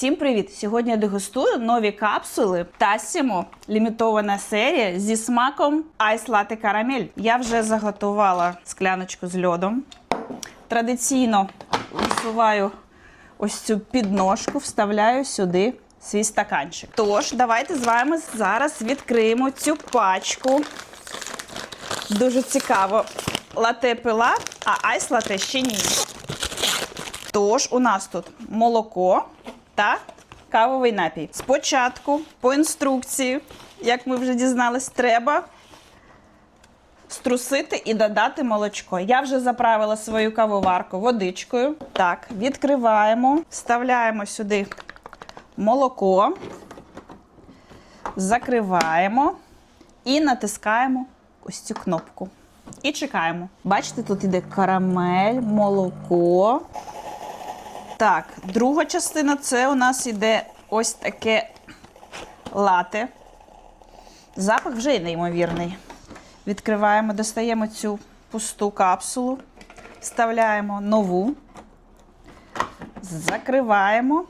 Всім привіт! Сьогодні я дегустую нові капсули Tassimo лімітована серія зі смаком Ice Latte Caramel. Я вже заготувала скляночку з льодом. Традиційно висуваю ось цю підножку, вставляю сюди свій стаканчик. Тож, давайте з вами зараз відкриємо цю пачку. Дуже цікаво. Лате пила, а айс лате ще ні. Тож, у нас тут молоко та кавовий напій. Спочатку, по інструкції, як ми вже дізнались, треба струсити і додати молочко. Я вже заправила свою кавоварку водичкою. Так, відкриваємо, вставляємо сюди молоко, закриваємо і натискаємо ось цю кнопку. І чекаємо. Бачите, тут іде карамель, молоко. Так, друга частина це у нас іде ось таке лате. Запах вже неймовірний. Відкриваємо, достаємо цю пусту капсулу, вставляємо нову, закриваємо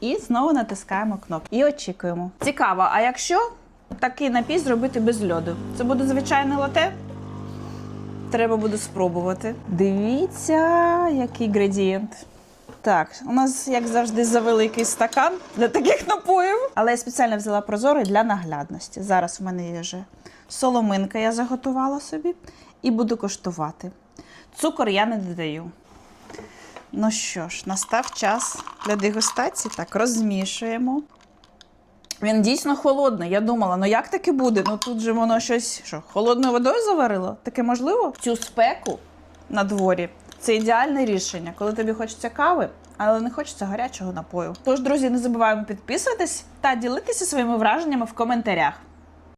і знову натискаємо кнопку. І очікуємо. Цікаво, а якщо такий напій зробити без льоду? Це буде звичайне лате? Треба буде спробувати. Дивіться, який градієнт. Так, у нас, як завжди, завеликий стакан для таких напоїв. Але я спеціально взяла прозорий для наглядності. Зараз в мене є вже соломинка, я заготувала собі, і буду коштувати. Цукор я не додаю. Ну що ж, настав час для дегустації. Так, розмішуємо. Він дійсно холодний. Я думала, ну як таке буде? Ну тут же воно щось що, холодною водою заварило? Таке можливо? Цю спеку на дворі це ідеальне рішення, коли тобі хочеться кави, але не хочеться гарячого напою. Тож, друзі, не забуваємо підписуватись та ділитися своїми враженнями в коментарях.